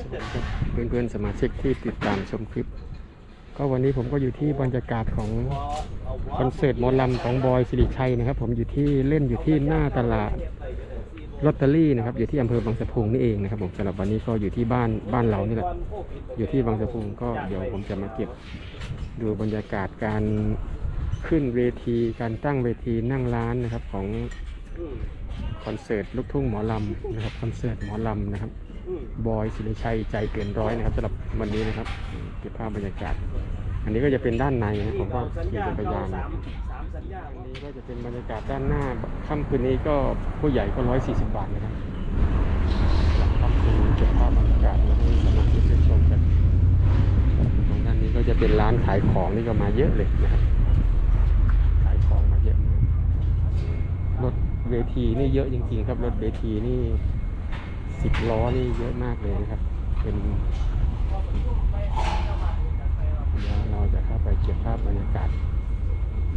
สวัสดีครับเพื่อนๆสมาชิกที่ติดตามชมคลิป ก็วันนี้ผมก็อยู่ที่บรรยากาศของคอนเสิร์ตหมอลำของบอยสิริชัยนะครับ ผมอยู่ที่เล่นอยู่ที่หน้าตลาดลอตเตอรี่นะครับอยู่ที่อำเภอบางสะพุงนี่เองนะครับผมสำหรับวันนี้ก็อยู่ที่บ้านบ้านเรานี่แหละ อยู่ที่บางสะพุงก็เดี๋ยวผมจะมาเก็บดูบรรยากาศการขึ้นเวทีการตั้งเวทีนั่งร้านนะครับของคอนเสิร์ตลูกทุ่งหมอลำนะครับคอนเสิร์ตหมอลำนะครับ บอยสิริชัยใจเกินร้อยนะครับสำหรับวันนี้นะครับเก็บภาพบรรยากาศ อันนี้ก็จะเป็นด้านในนะผมก็ขี่จักรยานอันนี้ก็จะเป็นบรรยากาศด้านหน้าค่ำคืนนี้ก็ผู้ใหญ่ก็ร้อยสี่สิบบาทนะครับสำหรับค่ำคืนนี้เก็บภาพบรรยากาศมาให้สมาชิกได้ชมกันตรงด้านนี้ก็จะเป็นร้านขายของนี่ก็มาเยอะเลยนะครับขายของมาเยอะมากรถเวทีนี่เยอะจริงๆครับรถเวทีนี่ สิบล้อนี่เยอะมากเลยนะครับ เป็นเดี๋ยวเราจะเข้าไปเก็บภาพบรรยากาศ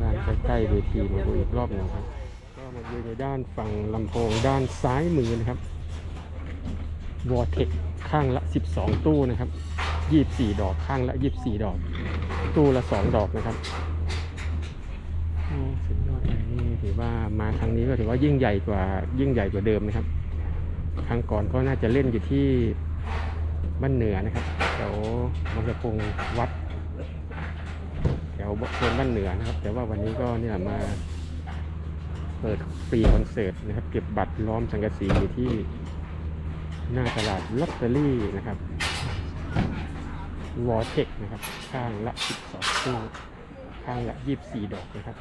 ด้านใกล้ๆเวทีมาดูอีกรอบหนึ่งครับ ก็มาดูในด้านฝั่งลำโพงด้านซ้ายมือนะครับวอเทคข้างละ 12 ตู้นะครับ 24 ดอกข้างละ 24 ดอก ตู้ละ 2 ดอกนะครับสุดยอดเลยนี่ถือว่ามาครั้งนี้ก็ถือว่ายิ่งใหญ่กว่ายิ่งใหญ่กว่าเดิมนะครับ ครั้งก่อนก็น่าจะเล่นอยู่ที่บ้านเหนือนะครับแถวบางสะพงวัดแถวโซนบ้านเหนือนะครับ แต่ว่าวันนี้ก็เนี่ยมาเปิดฟรีคอนเสิร์ตนะครับ เก็บบัตรล้อมสังกะสีอยู่ที่หน้าตลาดลอตเตอรี่นะครับวอเทคนะครับ ข้างละ 12ตู้ข้างละ 24 ดอกนะครับ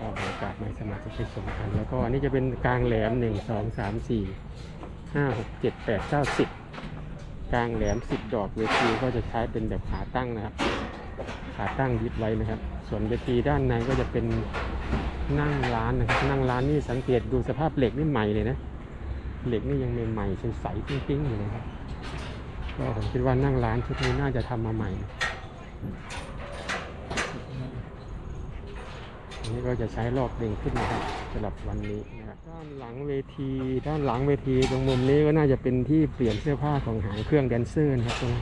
ก็บรรยากาศไม่สมาชิกได้ชมกันแล้วก็อันนี้จะเป็นกลางแหลมหนึ่งสองสามสี่ห้าหกเจ็ดแปดเก้าสิบกลางแหลมสิบดอกเวทีก็จะใช้เป็นแบบขาตั้งนะครับ ขาตั้งยึดไว้นะครับ ส่วนเวทีด้านในก็จะเป็นนั่งร้านนะครับ นั่งร้านนี่สังเกตดูสภาพเหล็กนี่ใหม่เลยนะ เหล็กนี่ยังใหม่ๆใสๆปิ้งๆอยู่เลยครับก็ผมคิดว่านั่งร้านชุดนี้น่าจะทำมาใหม่ อั นี้ก็จะใช้รอบเด้งขึ้นนะครับสำหรับวันนี้นะครับด้านหลังเวที ด้านหลังเวทีตรงมุมนี้ก็น่าจะเป็นที่เปลี่ยนเสื้อผ้าของหางเครื่องแดนเซอร์นะครับตรง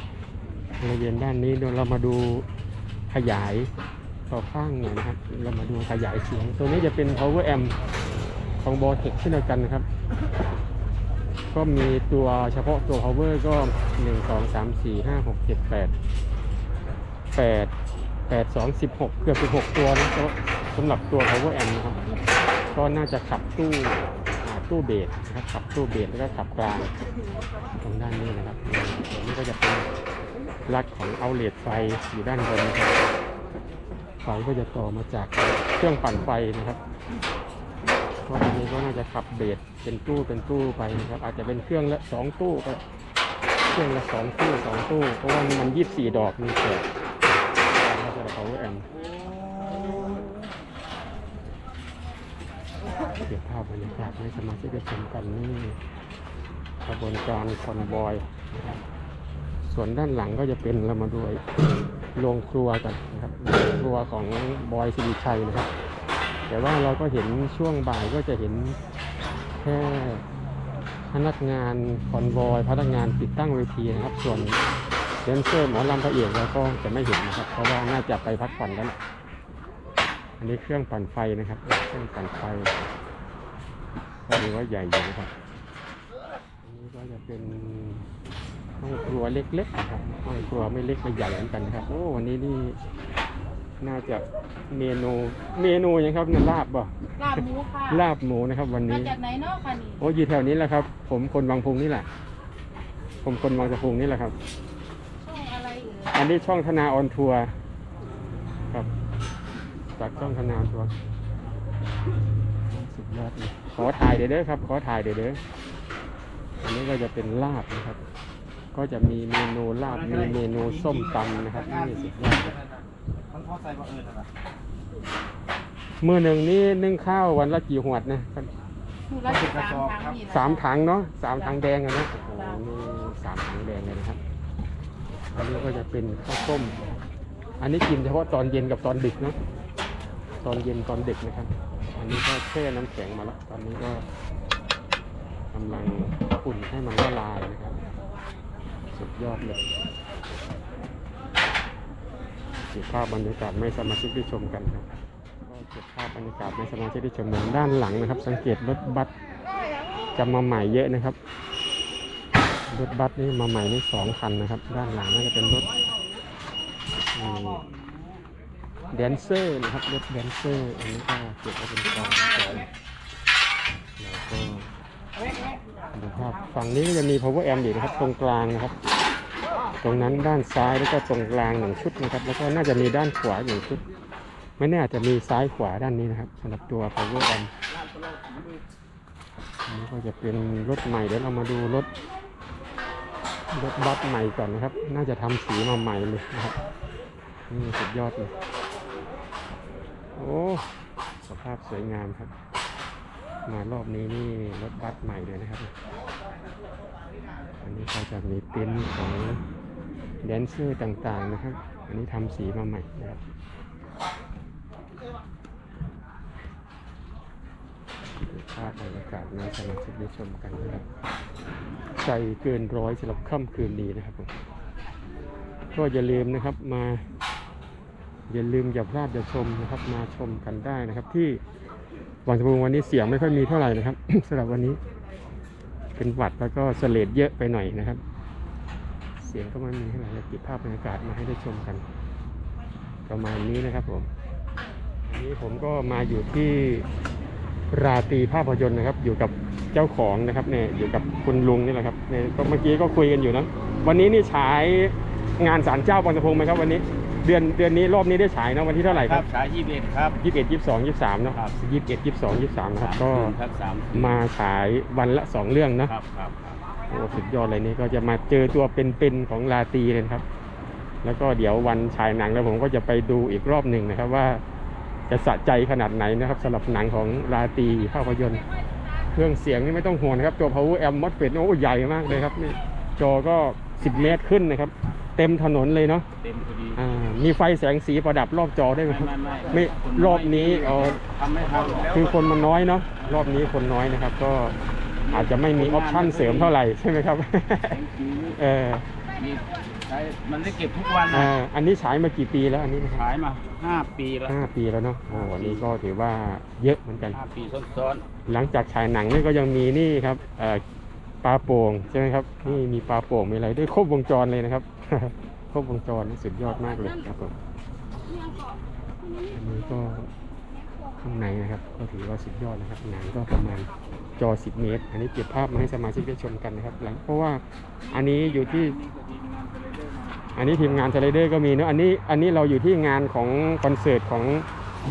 บริเวณด้านนี้เดี๋ยวเรามาดูขยายต่อข้างหน่อยนะครับ เรามาดูขยายเสียง ตัวนี้จะเป็น power amp ของ b o t e c เช่นเดียวกันนะครับ ก็มีตัวเฉพาะตัว power ก็ 1 2 3 4 5 6 7 8 8 8 2 16 เกือบ 16 ตัวนะก็สำหรับตัว power amp นะครับ ก็น่าจะขับตู้ตู้เบสนะครับขับตู้เบสแล้วก็ขับกลางตรงด้านนี้นะครับตรงนี้ก็จะเป็นลักของเอาเลตไฟอยู่ด้านบนนะครับไฟก็จะต่อมาจากเครื่องปั่นไฟนะครับก็ทีนี้ก็น่าจะขับเบสเป็นตู้เป็นตู้ไปนะครับ อาจจะเป็นเครื่องละสองตู้ก็เครื่องละสองตู้สองตู้เพราะว่ามันยี่สิบสี่ดอกมีแปดแล้วก็ power amp เก็บภาพบรรยากาศให้สมาชิกได้ชมกันนี่กระบวนการคอนบอย ส่วนด้านหลังก็จะเป็นเรามาดูโรงครัวกันนะครับโรงครัวของบอยสิริชัยนะครับ แต่ว่าเราก็เห็นช่วงบ่ายก็จะเห็นแค่พนักงานคอนบอย พนักงานติดตั้งเวทีนะครับ ส่วน ดนเซอร์หมอลำพระเอกเราก็จะไม่เห็นนะครับ เพราะว่าน่าจะไปพักผ่อนแล้วแหละอันนี้เครื่องปั่นไฟนะครับ เครื่องปั่นไฟก็ถือว่าใหญ่อยู่นะครับอันนี้ก็จะเป็นห้องครัวเล็กๆนะครับห้องครัวไม่เล็กไม่ใหญ่เหมือนกันนะครับ โอ้วันนี้นี่น่าจะเมนูเมนูยังครับเนี่ยลาบบ่ลาบหมูค่ะลาบหมูนะครับ วันมานี้จากไหนเนาะค่ะนี่โอ้อยู่แถวนี้แหละครับ ผมคนบางพุงนี่แหละ ผมคนบางสะพุงนี่แหละครับช่อง อะไรเอ่ยอันนี้ช่องธนาออนทัวร์ครับ จากช่องธนาออนทัวร์สุดยอดเลยขอถ่ายเดี๋ยวเด้อครับ ขอถ่ายเดี๋ยวเด้ออันนี้ก็จะเป็นลาบนะครับ ก็จะมีเมนูลาบมีเมนูส้มตำนะครับนี่สุดยอดเลยมันพอใส่บ่เอิญนะมือหนึ่งนี่นึ่งข้าววันละกี่หวดนะครับหนูรัชสามครั้งนี่แหละสามถังเนาะสามถังแดงอะนะโอ้โหนี่สามถังแดงเลยนะครับ อันนี้ก็จะเป็นข้าวต้ม อันนี้กินเฉพาะตอนเย็นกับตอนดึกเนาะตอนเย็นตอนดึกนะครับ อันนี้ก็แช่น้ำแข็งมาแล้ว ตอนนี้ก็กำลังอุ่นให้มันละลายนะครับ สุดยอดเลยเก็บภาพบรรยากาศไม่สมาชิกได้ชมกันครับก็เก็บภาพบรรยากาศไม่สมาชิกได้ชมกันด้านหลังนะครับ สังเกตรถบัสจะมาใหม่เยอะนะครับ รถบัสนี่มาใหม่นี่สองคันนะครับ ด้านหลังน่าจะเป็นรถแดนเซอร์นะครับรถแดนเซอร์อันนี้ก็เก็บไว้เป็นกองกองแล้วก็ดูภาพฝั่งนี้ก็จะมี power amp อยู่นะครับ ตรงกลางนะครับ ตรงนั้นด้านซ้ายแล้วก็ตรงกลางหนึ่งชุดนะครับ แล้วก็น่าจะมีด้านขวาหนึ่งชุด ไม่แน่อาจจะมีซ้ายขวาด้านนี้นะครับสำหรับตัว power amp อันนี้ก็จะเป็นรถใหม่เดี๋ยวเรามาดูรถ รถบัสใหม่ก่อนนะครับ น่าจะทำสีมาใหม่เลยนะครับนี่สุดยอดเลยโอ้สภาพสวยงามครับ มารอบนี้นี่รถบัสใหม่เลยนะครับ อันนี้ก็จะมีเต็นของแดนเซอร์ต่างๆนะครับ อันนี้ทำสีมาใหม่นะครับ ภาพ บรรยากาศในสมาชิกได้ชมกันนะครับใจเกินร้อยสำหรับค่ำคืนนี้นะครับผมก็อย่าลืมนะครับมา อย่าลืมอย่าพลาดอย่าชมนะครับ มาชมกันได้นะครับ ที่วังสะพุงวันนี้เสียงไม่ค่อยมีเท่าไหร่นะครับ สำหรับวันนี้เป็นหวัดแล้วก็เสลดเยอะไปหน่อยนะครับ เสียงก็ไม่มีเท่าไหร่เลยเก็บภาพบรรยากาศมาให้ได้ชมกัน ประมาณนี้นะครับผมวันนี้ผมก็มาอยู่ที่ ราตรีภาพยนตร์นะครับ อยู่กับเจ้าของนะครับเนี่ยอยู่กับคุณลุงนี่แหละครับเนี่ยก็เมื่อกี้ก็คุยกันอยู่นะวันนี้นี่ฉายงานศาลเจ้าบางสะพุงไหมครับวันนี้เดือนเดือนนี้รอบนี้ได้ฉายนะวันที่เท่าไหร่คครัรับบฉายยี่สิบเอ็ดครับยี่สิบเอ็ดยี่สิบสองยี่สิบสามเนาะครับยี่สิบเอ็ดยี่สิบสองยี่สิบสามนะครับสามก็คืนครับสามคืนมาฉายวันละสองเรื่องนะครับครับครับโอ้สุดยอดเลยนี่ก็จะมาเจอตัวเป็นๆของลาตรีเลยนะครับ แล้วก็เดี๋ยววันฉายหนังแล้วผมก็จะไปดูอีกรอบหนึ่งนะครับว่า จะสะใจขนาดไหนนะครับสำหรับหนังของลาตรีภาพยนตร์เครื่องเสียงนี่ไม่ต้องห่วงนะครับ ตัว power amp MOSFET โอ้ใหญ่มากเลยครับนี่จอก็ 10 เมตรขึ้นนะครับ เต็มถนนเลยเนาะเต็มพอดี อ่ามีไฟแสงสีประดับรอบจอได้ไหมไม่ครับไม่ไม่ไม่คนรอบนี้เออทำไม่ทันคือคนมันน้อยเนาะรอบนี้คนน้อยนะครับ ก็อาจจะไม่มีออปชั่นเสริมเท่าไหร่ใช่ไหมครับเออ มีใช้มันได้เก็บทุกวันอ่านะอันนี้ฉายมากี่ปีแล้วอันนี้นะครับขายมาห้าปีแล้วห้าปีแล้วเนาะโอ้อันนี้ก็ถือว่าเยอะเหมือนกัน ห้าปีซ้อนหลังจากฉายหนังนี่ก็ยังมีนี่ครับเอ่อปลาโป่งใช่ไหมครับนี่มีปลาโป่งมีอะไรด้วยครบวงจรเลยนะครับ ครบวงจรนี่สุดยอดมากเลยครับผมอันนี้ก็ ข้างในนะครับ ก็ถือว่าสุดยอดนะครับหนังก็ประมาณจอ 10 เมตร อันนี้เก็บภาพมาให้สมาชิกได้ชมกันนะครับ หลังเพราะว่าอันนี้อยู่ที่ อันนี้ทีมงานสไลเดอร์ก็มีเนาะอันนี้อันนี้เราอยู่ที่งานของคอนเสิร์ตของ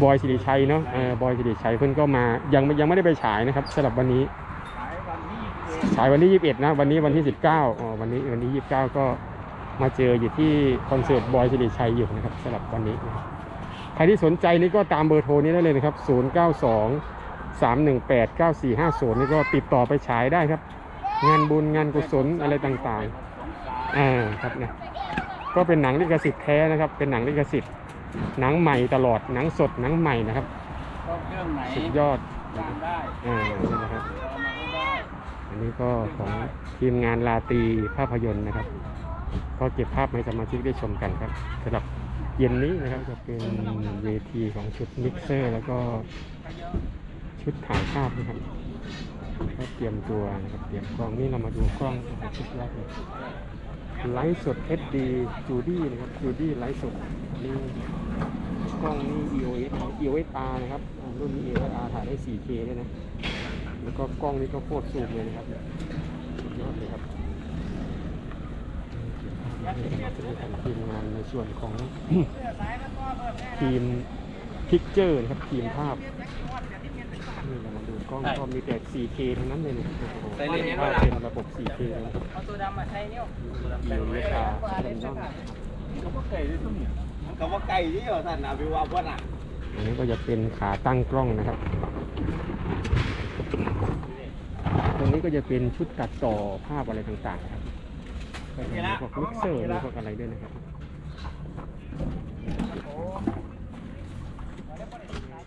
บอยสิริชัยเนาะเออบอยสิริชัยเพิ่อนก็มายังยังไม่ได้ไปฉายนะครับสำหรับวันนี้ๆขายวันที่ยี่สิบเอ็ดฉายวันที่ 21 นะ วันนี้วันที่ 19อ๋อวันนี้วันที่29 ก็มาเจออยู่ที่คอนเสิร์ตบอยสิริชัยอยู่นะครับสำหรับวันนี้นะครับ ใครที่สนใจนี่ก็ตามเบอร์โทรนี้ได้เลยนะครับ 092 318 9450 นี่ก็ติดต่อไปฉายได้ครับ งานบุญงานกุศลอะไรต่างๆอ่าครับเนี่ยก็เป็นหนังลิขสิทธิ์แท้นะครับ เป็นหนังลิขสิทธิ์หนังใหม่ตลอดหนังสดหนังใหม่นะครับก็เครื่องไหนสุดยอดตามได้อ่านี่นะครับเอามาก็ได้อันนี้ก็ของทีมงานลาตรีภาพยนตร์นะครับ ก็เก็บภาพให้สมาชิกได้ชมกันครับสำหรับ เย็นนี้นะครับจะเป็นเวทีของชุดมิกเซอร์ แล้วก็ชุดถ่ายภาพนะครับก็เตรียมตัวนะครับเตรียมกล้องนี่เรามาดูกล้องของชุดแรกเลยไลฟ์สด SD จูดี้นะครับจูดี้ไลฟ์สดนี่กล้องนี่ EOS EOS R นะครับรุ่นนี้ EOS R ถ่ายได้ 4K ด้วยนะแล้วก็กล้องนี้ก็โคตรสูงเลยนะครับยอดเลยครับ ทีมงานในส่วนของ ทีมพิกเจอร์นะครับทีมภาพนี่เรามาดูกล้องก็มีแต่ 4K ทั้งนั้นเลยเนี่ยโอ้โหภาพเป็นระบบ 4K เลยนะครับเอาตัวดำมาใช้เนี่ยมีเมกาเป็นต้นก็ว่าไก่ด้วยทุกเนี่ยก็ว่าไก่ที่เหรอท่านอาวิวาว่าน่ะอันนี้ก็จะเป็นขาตั้งกล้องนะครับตรงนี้ก็จะเป็นชุดตัดต่อภาพอะไรต่างๆ พวกมิกเซอร์พวกอะไรด้วยนะครับ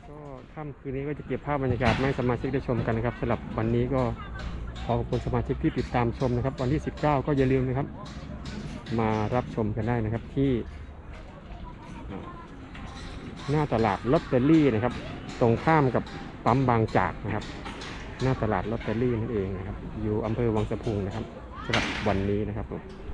ก็ค่ำคืนนี้ก็จะเก็บภาพบรรยากาศให้สมาชิกได้ชมกันนะครับสำหรับวันนี้ก็ขอขอบคุณสมาชิกที่ติดตามชมนะครับ วันที่ 19 ก็อย่าลืมนะครับ มารับชมกันได้นะครับที่หน้าตลาดลอตเตอรี่นะครับ ตรงข้ามกับปั๊มบางจากนะครับ หน้าตลาดลอตเตอรี่นั่นเองนะครับ อยู่อำเภอวังสะพุงนะครับ สำหรับวันนี้นะครับผม